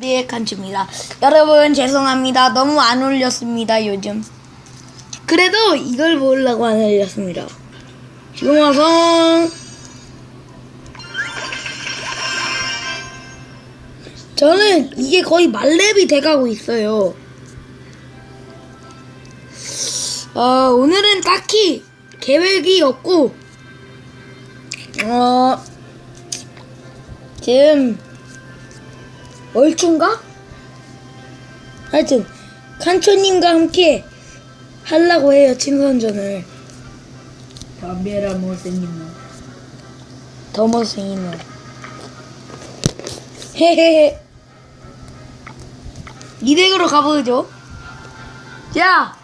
네, 간주입니다. 여러분 죄송합니다. 너무 안 올렸습니다 요즘. 그래도 이걸 보려고 안 올렸습니다. 지금 와서 저는 이게 거의 말렙이 돼가고 있어요. 어, 오늘은 딱히 계획이 없고, 어, 지금, 얼추인가? 하여튼, 칸초님과 함께 하려고 해요, 친선전을. 담배라 못생긴 놈. 더 못생긴 놈. 헤헤헤. 이 덱으로 가보죠. 자,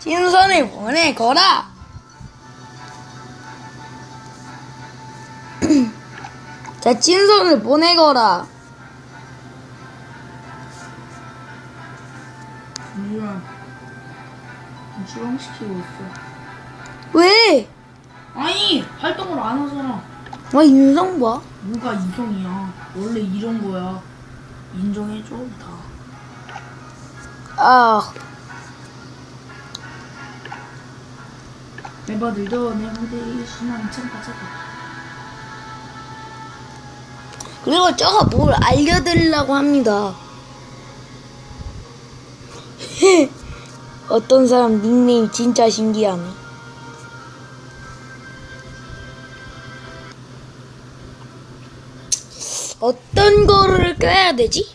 친선을 보내거라. 자, 친선을 보내거라. 실험시키고 있어. 왜? 아니 활동을 안 하잖아. 뭐 인성 봐. 누가 이성이야? 원래 이런 거야. 인정해줘 다. 아, 멤버들도 내 무대에 신나는 참 가자고. 그리고 저가 뭘 알려드리려고 합니다. 어떤 사람 닉네임 진짜 신기하네. 어떤 거를 껴야 되지?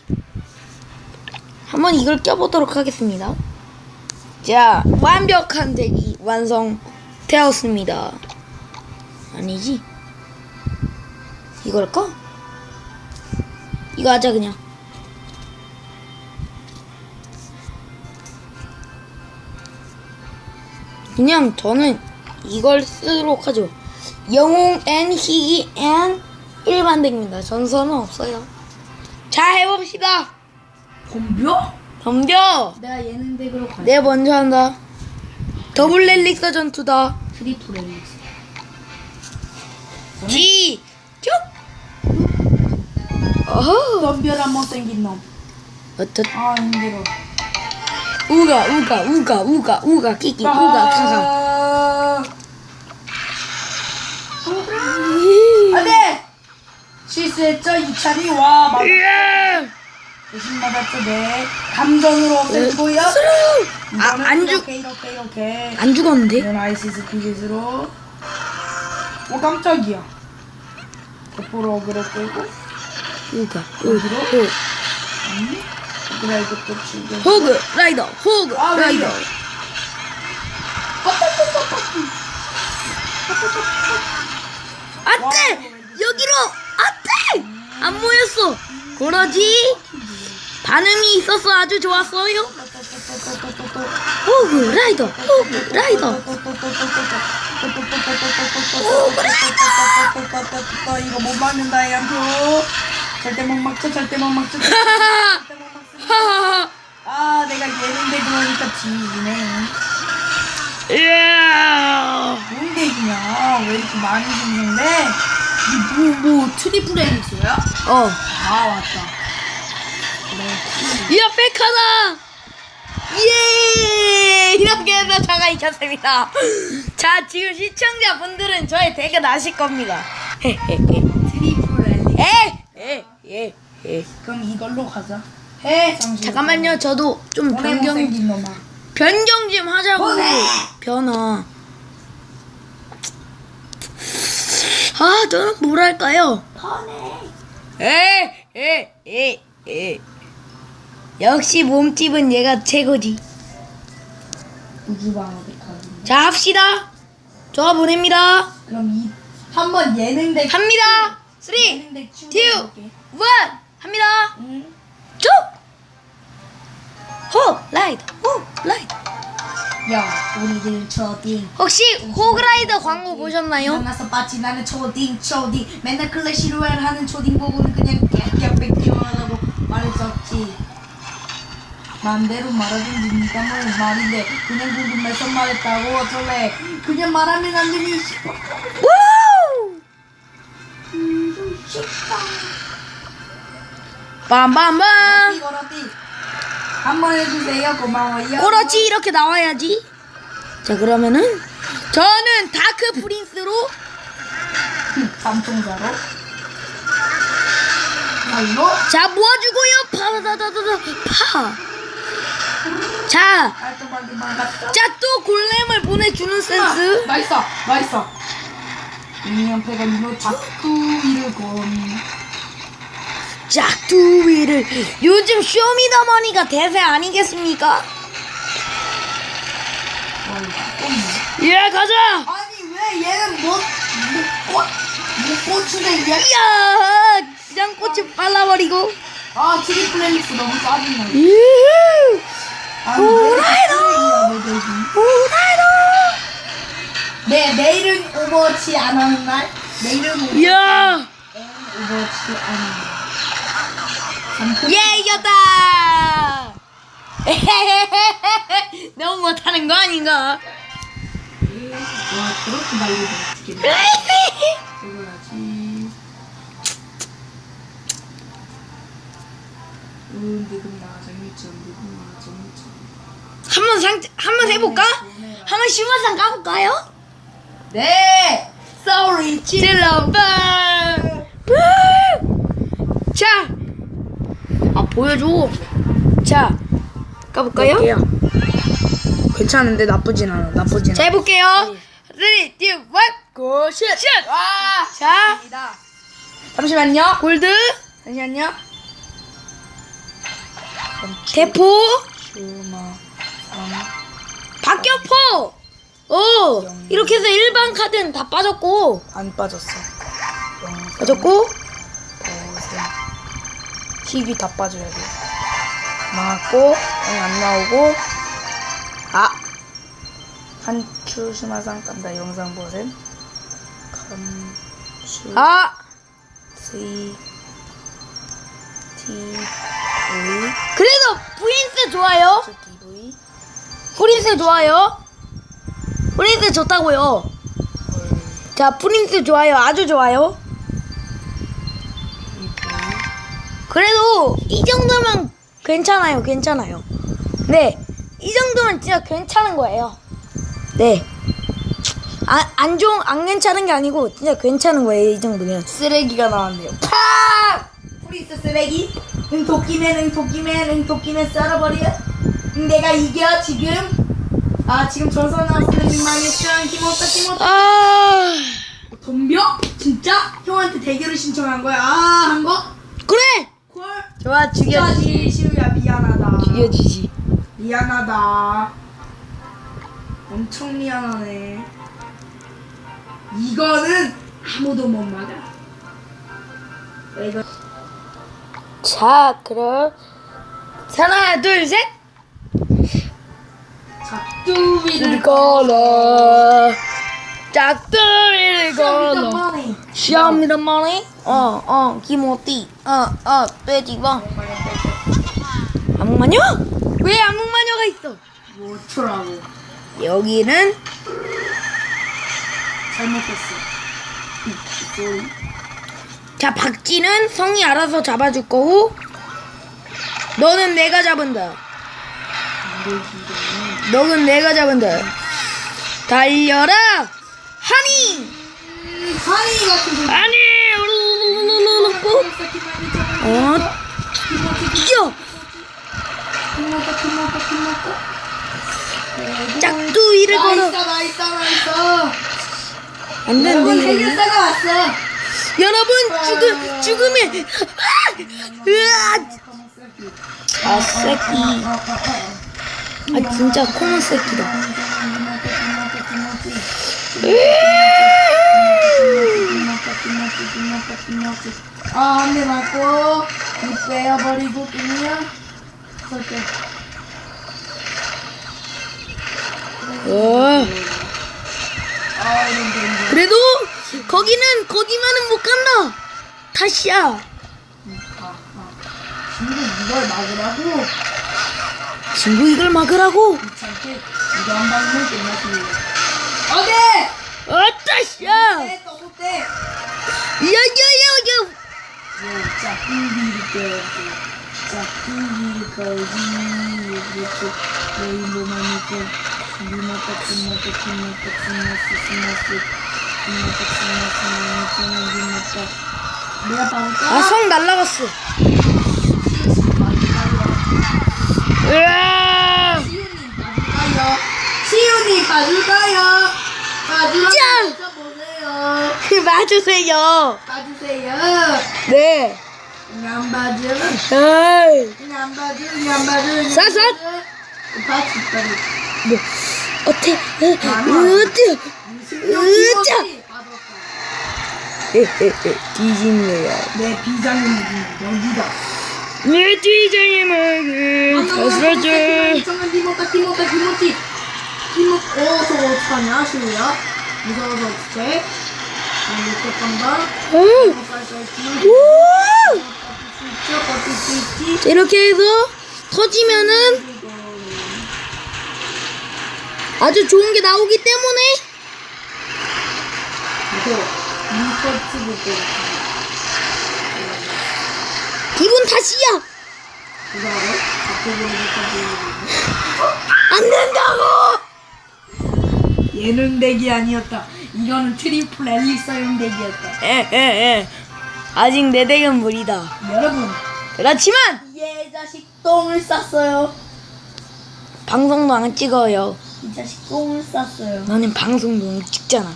한번 이걸 껴보도록 하겠습니다. 자, 완벽한 덱이 완성되었습니다. 아니지? 이걸까? 이거 하자 그냥. 그냥 저는 이걸 쓰도록 하죠. 영웅 N 희귀 N 일반 덱입니다. 전선은 없어요. 자 해봅시다. 덤벼? 덤벼. 내가 예능 덱으로 갈. 내 먼저 한다. 더블 렐릭서 전투다. 트리플 앨리스. 지. 쭉. 어허. 덤벼라 못생긴 놈. 어떻? 아 힘들어. 우가 우가 우가 우가 우가 끼끼 우가 가가. 아. 안돼. 실수했죠 이찬이 와. 막! 대신 맞았죠 네. 감정으로 없애고요. 스르르! 아, 안 죽, 이렇게 이렇게 이렇게. 안 죽었는데? 이런 아이시스 피겟으로. 어 깜짝이야. 대포로 어그로 끌고. 우가, 우가, 호, 그 즐겨. 호그, 라이더, 호그, 아, 왜 라이더. 이래? 안 돼! 여기로! 안 돼! 안 모였어! 그러지? 반응이 있었어. 아주 좋았어요. 호그, 라이더, 호그, 라이더. 이거 못 막는다 양표. 절대 못 막죠 절대 못 막죠. 절대 하하하! 못 막습니다. 하하하! 아 내가 예능대 그러니까 지네. 이야! 뭔 대기냐? 왜 이렇게 많이 죽는데? 뭐뭐 트리플 헬릭스야? 어. 아 맞다. 그래. 이야, 백하다! 예! 이렇게 해서 저가 이겼습니다. 자, 지금 시청자분들은 저의 덱을 아실 겁니다. 트리플 헬릭스. 에! 에! 에! 에. 그럼 이걸로 가자. 해. 잠시. 잠깐만요, 저도 좀 변경 변경, 생긴 놈아. 변경 좀 하자고. 보내! 변화. 아, 저는 뭘 할까요? 에! 에! 에! 에. 역시 몸집은 얘가 최고지. 우주방어. 자, 합시다. 저 보냅니다. 그럼 이 한번 예능대 합니다. 3, 2, 1, 예능대 치우게. 합니다. 응. 쭉! 호, 라이드, 호, 라이드. 야, 우리들 초딩. 혹시 호그라이더 광고 보셨나요? 일어나서 봤지 나는 초딩 초딩 맨날 클래시로얄 하는 초딩 보고는 그냥 깨깨 뺏기워라고 말했었지 맘대로 말하든지 니가 뭐 말인데 그냥 궁금해서 말했다고 어쩔래 그냥 말하면 안 되니 우! 음, 빰빰빰. 한번 해주세요 고마워요 그렇지 이렇게 나와야지. 자 그러면은 저는 다크 프린스로 삼총사로 발로 자 모아주고요. 파다다다다 파. 자, 깔끔하게 막았다 자또 골렘을 보내주는 센스. 맛있어 맛있어 미니언 페가니노 자꾸 이를 건 짝두위를 요즘 쇼미더머니가 대세 아니겠습니까? 예 가자. 아니 왜 얘는 못, 못, 꽂, 못 꽂히네 얘. 이야 그냥 꽃을 빨라버리고. 아 트리플 헬릭스 너무 짜증나 유후. 아니 오라이도! 내 내일은 오버워치 안 하는 날 내일은 오버워치 이야 안 하는 날 예 이겼다. 너무 못하는 거 아닌가? 와 어떻게 이거야지 음 한번 상 한번 해볼까? 한번 신발상 까볼까요? 네 sorry 찔러봐. 자, 아 보여줘. 자, 까볼까요? 괜찮은데 나쁘진 않아 나쁘진 자 해볼게요. 3, 2, 1, 고, 슛! 슛! 와. 자, 잠시만요. 골드, 잠시만요. 대포, 슈마. 박격포! 오! 이렇게 해서 일반 카드는 다 빠졌고, 안 빠졌어. 빠졌고, 힙이 다 빠져야 돼 나왔고 응, 안 나오고 아 한추 수마상 깐다 영상 보셈 감추 아! C T V 그래도 프린스 좋아요. DV 프린스 좋아요. 프린스 좋다고요. 자, 프린스 좋아요. 아주 좋아요. 그래도 이 정도면 괜찮아요. 괜찮아요. 네. 이 정도면 진짜 괜찮은 거예요. 네. 아, 안 좋은, 안 괜찮은 게 아니고 진짜 괜찮은 거예요. 이 정도면. 쓰레기가 나왔네요 팍! 프리스 쓰레기 응 도끼맨 응 도끼맨 응 도끼맨 썰어버려 응 내가 이겨 지금 아 지금 전선 나왔으면 망했죠 힘없다 힘없다 아, 덤벼? 진짜? 형한테 대결을 신청한 거야 아 한 거? 그래! 콜? 좋아, 죽여지 시우야 미안하다 죽여주지. 미안하다 엄청 미안하네 이거는 아무도 못 막아 이거 자, 그럼. 하나, 둘, 셋! 작두비를 걸어 짝두리를 걸어 시험이란 말이 어어 기모띠 어 어 돼지방 암흑마녀? 왜 암흑마녀가 있어? 뭐 어쩌라고 여기는？ 잘못했어. 자 박쥐는 성이 알아서 잡아줄 거고 너는 내가 잡은다。 너는 내가 잡은다。 달려라 하니 같은 아니 어? 뛰어! 김먹다 짝두이를 나 걸어. 있어 나 있어 나 있어 안 여러분 된다 해결사가 왔어 여러분 죽음 죽음의 으아! 아 새끼. 아 진짜 코먼 새끼다. 아, 한 대 맞고, 입 빼어버리고, 그냥, 설때. 어. 아, 이런 데, 이런 그래도 거기는 거기만은 못 간다 다시야 아, 아. 친구 이걸 막으라고? 친구 이걸 막으라고 귀찮게, 이거 한 방면 끝났습니다. 어때? 어따시야 야야야야 짝꿍이를 껴야지 짝꿍이를 걸지 이렇게 레인보만 있고 니마딱 니마딱 니마딱 스마스 스마스 니마딱 스마스 니마딱 니마딱 내가 봐볼까? 아, 성 날라갔어. 으아! 시윤이 봐줄까요? 짱! 보세요 봐주세요. 봐주세요 네. 안 봐줘 에이. 안 봐줘 안 봐줘 싹싹. 봐줄 거야 뭐, 어때? 으뜨. 으짜. 뒤집네요. 내 비장은 여기다. 내 뒤집음을 다스려줘. 정말 티모타 티모타 티모티 티모 어 저거 어떡하냐 시우야 무서워서 어떡해 이렇게 해서 터지면은 아주 좋은 게 나오기 때문에 기분 탓이야. 안 된다고. 얘는 덱이 아니었다 이거는 트리플 앨리서용 덱이었다 에에에 아직 내 덱은 무리다. 여러분 그렇지만 얘 자식 똥을 쌌어요 방송도 안 찍어요. 이 자식 똥을 쌌어요 너는 방송도 안 찍잖아.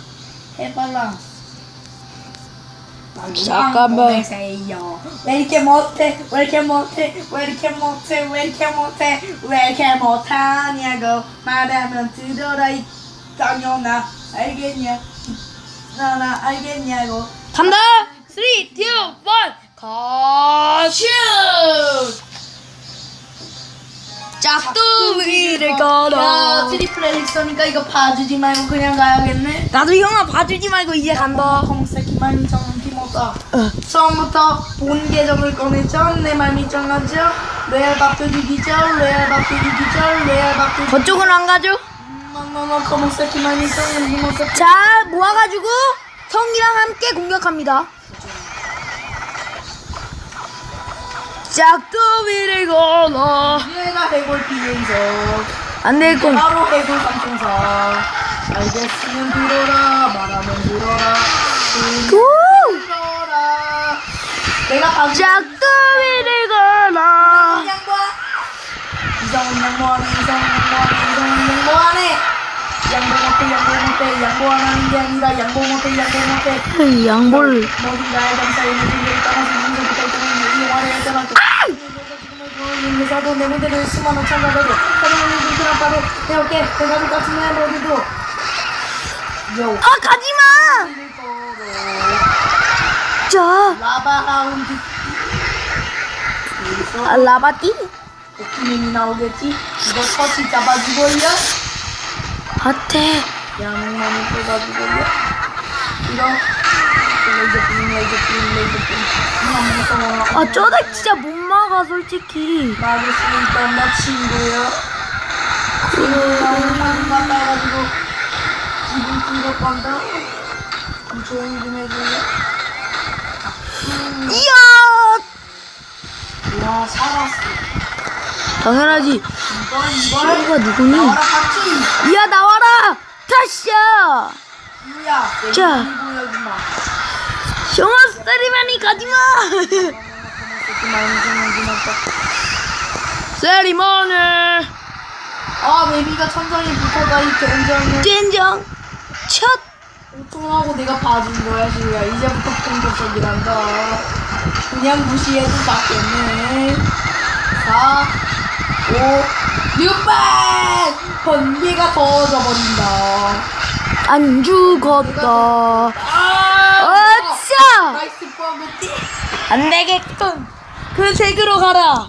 해봐라. 잠깐만. 보내세요. 왜 이렇게 못해? 왜 이렇게 못해? 왜 이렇게 못해? 왜 이렇게 못해? 왜 이렇게 못하냐고 말하면 들어라 이 당연아 알겠냐? 나나 알겠냐고. 간다. 3, 2, 1, 가슈! 짝도 위를 야 걸어. 트리플 엘릭서니까 이거 봐주지 말고 그냥 가야겠네. 나도 형아 봐주지 말고 이제 간다. 홍색만 정티모다 어. 처음부터 본 계정을 꺼냈죠. 내 말이 정하죠. 레알 밥도기 기절, 레알 밥도기 기절, 레알 밥도기 그쪽은 안 가죠? 자, 모아가지고 성이랑 함께 공격합니다. 짝도 위를 걸어. 얘가 해골 비행석 안 되겠군. 바로 해골 삼총사 알겠으면 들어라 말하면 들어라 우! 들어라 내가 방금 짝도 위를 걸어. 이성은 양보하네 이성은 양보하네 이성은 양보하네 모두도 요 아, 가지마! 자, 여기서 아, 라바띠? 오프닝이 나오겠지 이거 터치 잡아주고요 핫해. 양만이 너무 무서워 아, 저덱 진짜 못 막아, 솔직히. 막을 수 있단 나 친구야 친구랑 만나가지고 기분 풀러 간다 그럼 조용히 좀 해줄래? 이야! 와 살았어 당연하지. 친구가 누구니? 이야, 나와라! 내 자. 형아, 세리머니 가지마! 세리머니! 아 베비가 천장에 붙어가 이 견장을 젠장! 첫! 통하고 내가 봐준 거야 지우야 이제부터 본격적이란다 그냥 무시해도 맞겠네 4 5 6번 번개가 터져버린다 안 죽었다. 아 어차! 나이스 뻐그띠 안 되겠군. 그 색으로 가라.